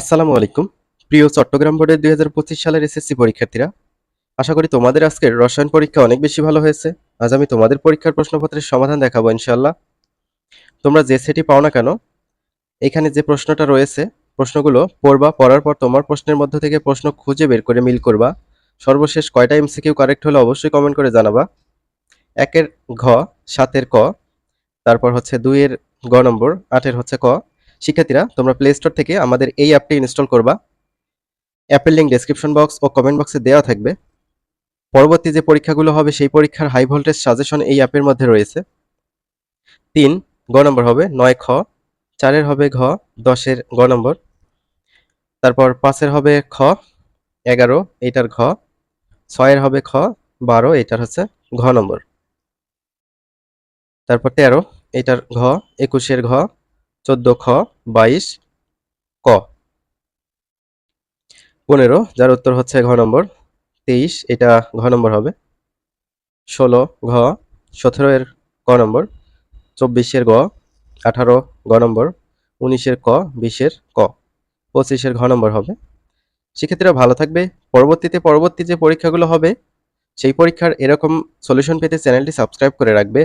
আসসালামু আলাইকুম। প্রিয় চট্টগ্রাম বোর্ডের দুই হাজার পঁচিশ সালের এসএসসি পরীক্ষার্থীরা, আশা করি তোমাদের আজকের রসায়ন পরীক্ষা অনেক বেশি ভালো হয়েছে। আজ আমি তোমাদের পরীক্ষার প্রশ্নপত্রের সমাধান দেখাবো ইনশাল্লাহ তোমরা যে সেটি পাও না কেন, এখানে যে প্রশ্নটা রয়েছে, প্রশ্নগুলো পড়বা, পড়ার পর তোমার প্রশ্নের মধ্য থেকে প্রশ্ন খুঁজে বের করে মিল করবা। সর্বশেষ কয়টা এমসিকিউ কারেক্ট হলে অবশ্যই কমেন্ট করে জানাবা। একের ঘ, সাতের ক, তারপর হচ্ছে দুইয়ের গ নম্বর, আটের হচ্ছে ক শিক্ষার্থীরা, তোমরা প্লে স্টোর থেকে আমাদের এই অ্যাপটি ইনস্টল করবা। অ্যাপের লিঙ্ক ডেসক্রিপশন বক্স ও কমেন্ট বক্সে দেওয়া থাকবে। পরবর্তী যে পরীক্ষাগুলো হবে, সেই পরীক্ষার হাই ভোল্টেজ সাজেশন এই অ্যাপের মধ্যে রয়েছে। তিন, গ নম্বর হবে নয়, খ। চারের হবে ঘ, দশের গ নম্বর। তারপর পাঁচের হবে খ, এগারো, এইটার ঘ। ছয়ের হবে খ, বারো, এইটার হচ্ছে ঘ নম্বর। তারপর তেরো, এইটার ঘ, একুশের ঘ। চোদ্দ খ, বাইশ ক। পনেরো, যার উত্তর হচ্ছে ঘ নম্বর। তেইশ, এটা ঘ নম্বর হবে। ষোলো, ঘ। সতেরো এর ক নম্বর। চব্বিশের গ। আঠারো গ নম্বর। উনিশের ক বিশের ক। পঁচিশের ঘ নম্বর হবে। শিক্ষার্থীরা ভালো থাকবে। পরবর্তীতে পরবর্তী যে পরীক্ষাগুলো হবে, সেই পরীক্ষার এরকম সলিউশন পেতে চ্যানেলটি সাবস্ক্রাইব করে রাখবে।